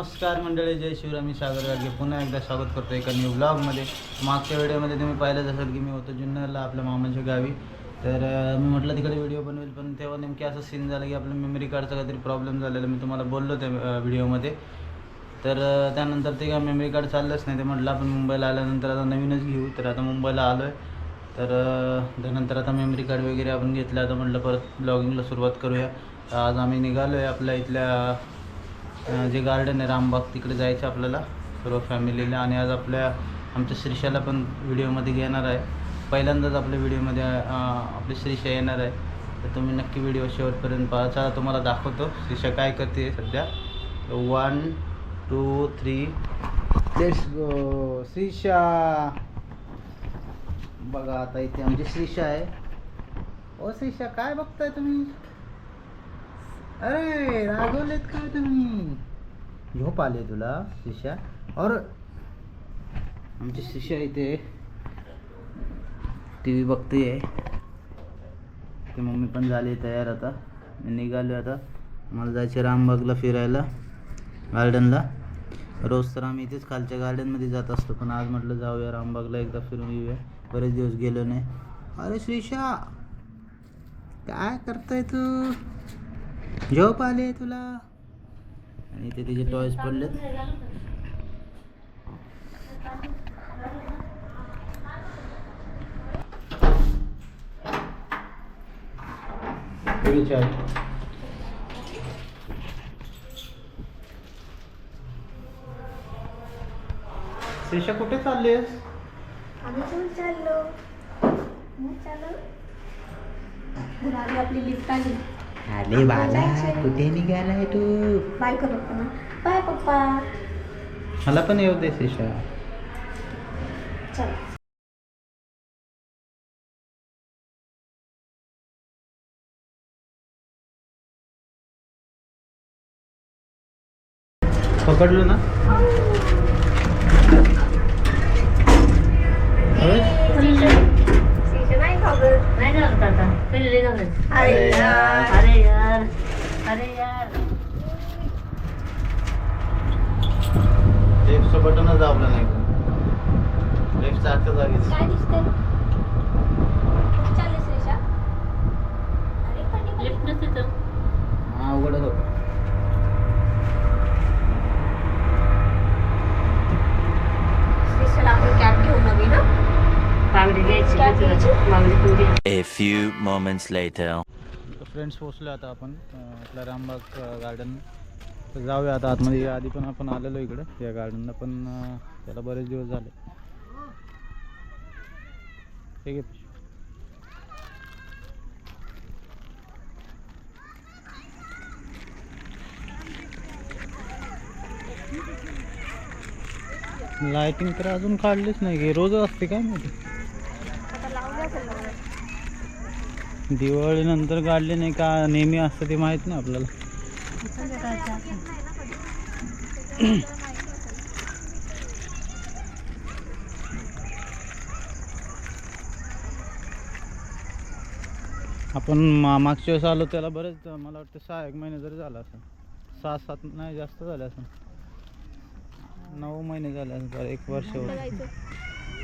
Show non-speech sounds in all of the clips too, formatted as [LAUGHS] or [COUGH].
नमस्कार मंडळी जय शिवरामी सागर गाडगे. पुन्हा एकदा स्वागत करतो एका न्यू ब्लॉगमध्ये मागच्या व्हिडिओमध्ये तुम्ही पाहिलंच असेल की मी होतो जुन्नरला आपल्या मामाच्या गावी. तर मी म्हटलं तिकडे व्हिडिओ बनवेल पण तेव्हा नेमकी असं सीन झालं की आपलं मेमरी कार्डचा काहीतरी प्रॉब्लेम झालेला. मी तुम्हाला बोललो त्या व्हिडिओमध्ये तर त्यानंतर ते काय मेमरी कार्ड चाललंच नाही. ते म्हटलं आपण मुंबईला आल्यानंतर आता नवीनच घेऊ. तर आता मुंबईला आलो आहे तर त्यानंतर आता मेमरी कार्ड वगैरे आपण घेतलं. आता म्हटलं परत ब्लॉगिंगला सुरुवात करूया. आज आम्ही निघालो आहे आपल्या इथल्या जे गार्डन आहे रामबाग तिकडे जायचं आपल्याला सर्व फॅमिलीला आणि आज आपल्या आमच्या श्रीषाला पण व्हिडिओमध्ये घेणार आहे. पहिल्यांदाच आपल्या व्हिडिओमध्ये आपली श्रीषा येणार आहे. तर तुम्ही नक्की व्हिडिओ शेवटपर्यंत पाहा. चला तुम्हाला दाखवतो. श्रीषा काय करते सध्या. One two three let's go Shrisha बघा आता इथे आमची श्रीषा आहे. ओ श्रीषा काय बघताय तुम्ही? अरे रागवलेत काय तुम्ही? झोप आले तुला शिष्या? और आमची शिष्या इथे टी व्ही बघते ते मम्मी पण झाली तयार आता. मी निघालो आता. मला जायचे रामबागला फिरायला गार्डनला. रोज तर आम्ही इथेच खालच्या गार्डनमध्ये जात असतो पण आज म्हटलं जाऊया रामबागला एकदा फिरून येऊया. बरेच दिवस गेलो नाही. अरे श्रीषा काय करतोय तू? झोप आली तुला? आणि इथे तिचे टॉयज पडलेत. श्रीषा कुठे चाललीस? चाललो. आपली लिफ्ट आली. अरे बाला कुठे निघालाय तू बाय कर पप्पा बाय पप्पा मला पण येऊ दे चल पकडलो ना होय? आता पहिले घालत अरे यार. अरे यार. अरे यार. लेफ्टचं बटनच दाबलं नाही लेफ्ट सारखं जागेच. काय दिसतंय? कुठे अरे पण लिफ्ट नसते तर. हा उघडच होतं श्रेषाला आपण कॅब घेऊ नवी ना बांगडी घ्यायची? बांगडी पण घ्यायची. A few moments later. Friends पोचलो आता आपण अं, आपल्या रामबाग गार्डन जाऊया आता आतमध्ये. आधी पण आपण आलेलो इकडं या गार्डनला पण त्याला बरेच दिवस झाले. ठीक आहे. लाइटिंग तर अजून काढलीच नाही की रोज असते काय माहिती? दिवाळीनंतर काढली नाही का? नेहमी असतं ते माहीत नाही आपल्याला. आपण मा मागच्या वेळेस आलो त्याला बरेच मला वाटतं सहा एक महिने जरी झाला असं सहा सात नाही जास्त झाले असं नऊ महिने झाले असं एक वर्ष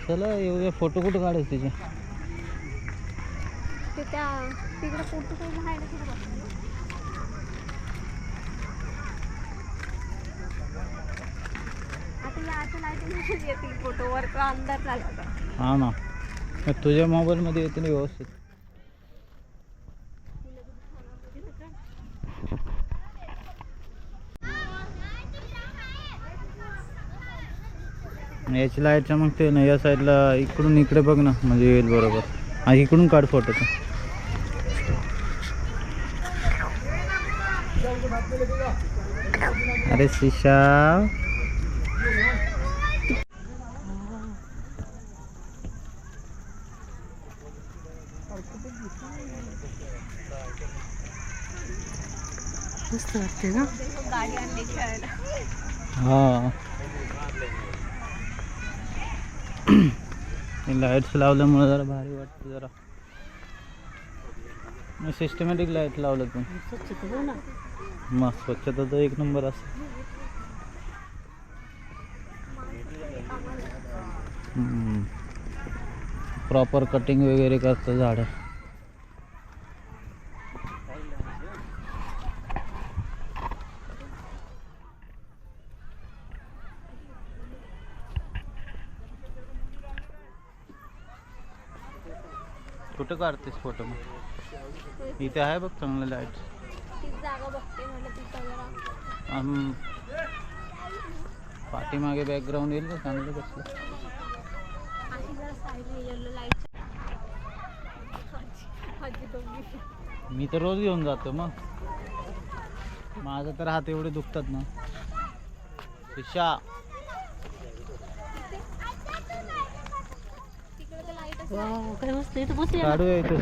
चला एवढे फोटो कुठं काढायचे त्याचे? ते त्या तिकडे फोटो काही आहे ना तिकडे आता या आता लाइट येतील फोटो वरचा अंदाज झाला होता. हा ना. मग तुझ्या मोबाईलमध्ये येते ना व्यवस्थित. याची लाईटच्या मग ते ना या साईडला इकडून इकडे बघ ना म्हणजे येईल बरोबर. हा इकडून काढ फोटो अरे शिशा. मस्त वाटते ना? हा. लाईट्स लावल्यामुळे जरा भारी वाटतं जरा. सिस्टमॅटिक लाइट लावलं तू. ना. मग स्वच्छता तर एक नंबर असेल प्रॉपर कटिंग वगैरे करतं झाड. कुठं काढतेस फोटो मग? इथे आहे बघ चांगलं लाइट ती जागा बघते म्हटलं तिथं जरा. आम पाठीमागे बॅकग्राऊंड येईल का? चांगलं कसलं? मी तर रोज घेऊन जातो मग. माझं तर हात एवढे दुखतात ना. ईशा. काय मस्त. इथं बसूया ना. काढूया इथे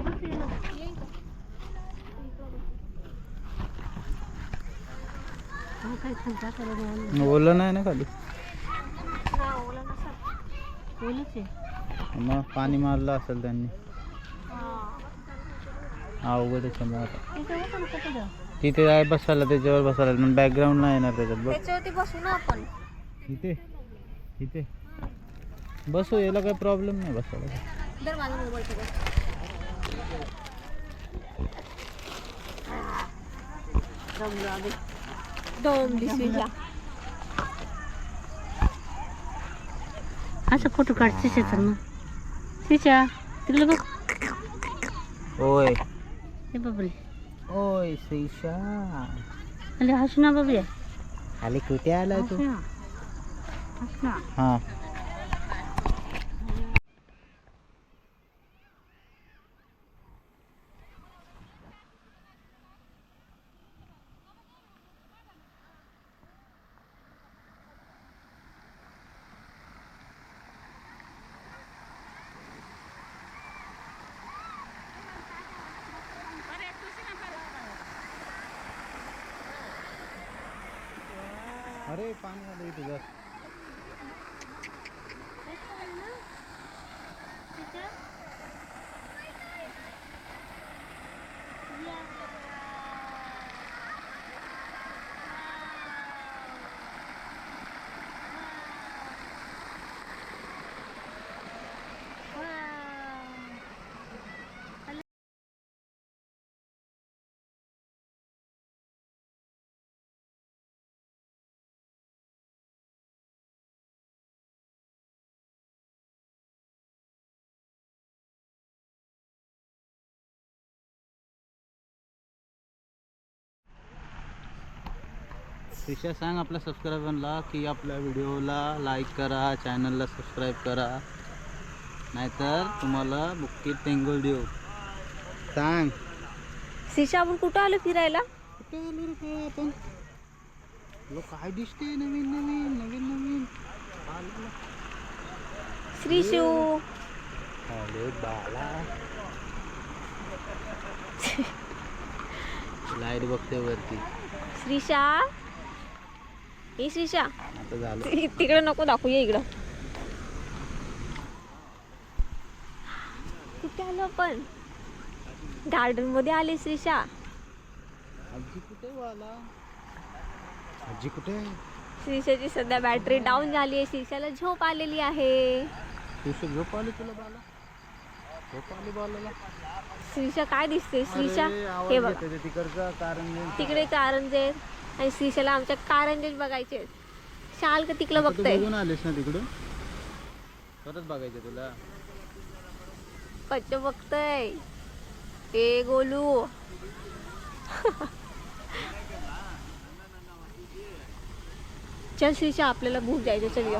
बसूया ना. हा, काय छान टाकायला मिळालं. ओलं नाही ना खाली. मग पाणी मारलं असेल त्यांनी. उघड त्याच्यामुळे तिथे आहे बसायला त्याच्यावर बसायला. बॅकग्राऊंड नाही येणार त्याच्यात बघ. बसू ना आपण. इथे इथे. बसू याला काही प्रॉब्लेम नाही बसायला. दोन दिसवीला असं फोटो काढ शिशाचा मग. शिशा तिकडे बघ. ओय हे बाबरे ओय श्रीशा अरे हसू ना बाबी. आले कुठे हस तू? ना. हस ना. हा. अरे पाणी आलं इथे जास्त श्रीशा सांग आपल्या सबस्क्रायबरला की आपल्या व्हिडिओला लाईक करा चॅनलला सबस्क्राईब करा. नाहीतर तुम्हाला बुक्कीत टेंगोल देऊ. सांग. शिशा आपण कुठं आलो फिरायला? कुठे आलो रे काय आपण? तुला काय दिसते नवीन नवीन नवीन नवीन. आलं. श्रीशू. अरे बाला लाइट बघते वरती. श्रीशा. हे ति- तिकडं नको दाखवूया इकडं. कुठे आलो आपण? गार्डनमध्ये आले श्रीशा. आजी कुठे वाला आजी कुठे? श्रीशाची सध्या बॅटरी डाऊन झाली आहे. श्रीशाला झोप आलेली आहे. झोप आली तुला बाला झोप आली बालाला श्रीशा काय दिसते श्रीशा हे बघ. हे- तिकडे कारंजे. आणि श्रीशाला आमच्या कारंजेच बघायचे. शाल का तिकडं बघतोय? आलीस ना तिकडून? परत बघायचं तुला. कच्च बघतोय. ए गोलू. चल श्रीशा आपल्याला भूक जायचं चल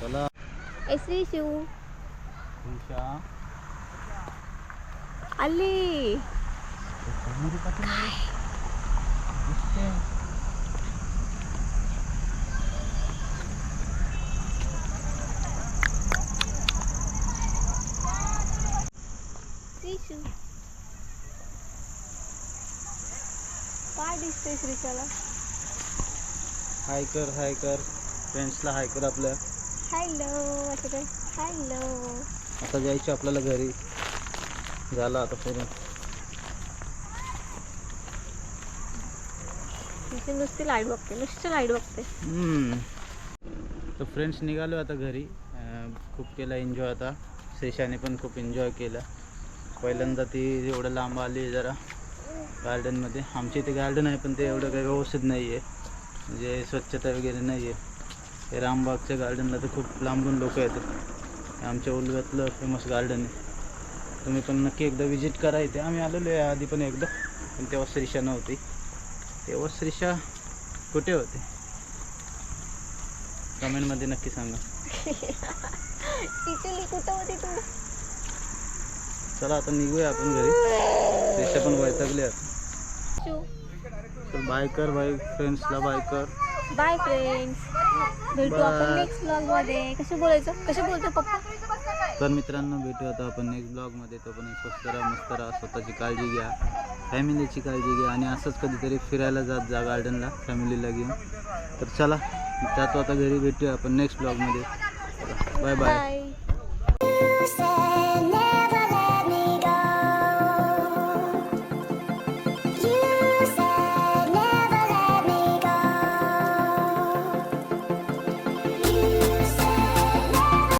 चला. ए श्री शिव आली. समोर पाठीमागे. दिसते. श्री शिव दिसतंय श्रीशाला हाय कर हाय कर फ्रेंड्सला हाय कर आपल्या. हॅलो असं काय? हॅलो आता जायचं आपल्याला घरी. झालं आता फिरून तिथे नुसती लाइट बघते नुसतं लाइट बघते. हम्म. तर फ्रेंड्स निघालो आता घरी. अं, खूप केला एन्जॉय आता. श्रीशाने पण खूप एन्जॉय केला. पहिल्यांदा ती एवढं लांब आली जरा. गार्डनमध्ये आमच्या इथे गार्डन आहे पण ते एवढं काही व्यवस्थित नाही आहे म्हणजे स्वच्छता वगैरे नाही आहे हे रामबागच्या गार्डनला तर खूप लांबून लोक येतात. आमच्या उलव्यातलं फेमस गार्डन आहे. तुम्ही पण नक्की एकदा विजिट करा इथे. आम्ही आलेलो आहे आधी पण एकदा पण तेव्हा श्रीषा नव्हती. तेव्हा श्रीषा कुठे होते? कमेंटमध्ये नक्की सांगा. [LAUGHS] कुठं होती तुम्ही चला आता निघूया आपण घरी. श्रीषा पण वैतागली तर बाय कर बाय फ्रेंड्सला बाय कर बाय फ्रेंड्स भेटू. आपण नेक्स्ट ब्लॉगमध्ये. कसं बोलायचं? कसं बोलतो पप्पा? तर मित्रांनो भेटू आता आपण नेक्स्ट ब्लॉगमध्ये तोपर्यंत स्वस्त राहा मस्त राहा. स्वतःची काळजी घ्या. फॅमिलीची काळजी घ्या. आणि असंच कधीतरी फिरायला जात जा गार्डनला फॅमिलीला घेऊन. तर चला जातो आता घरी. भेटूया आपण नेक्स्ट ब्लॉगमध्ये बाय बाय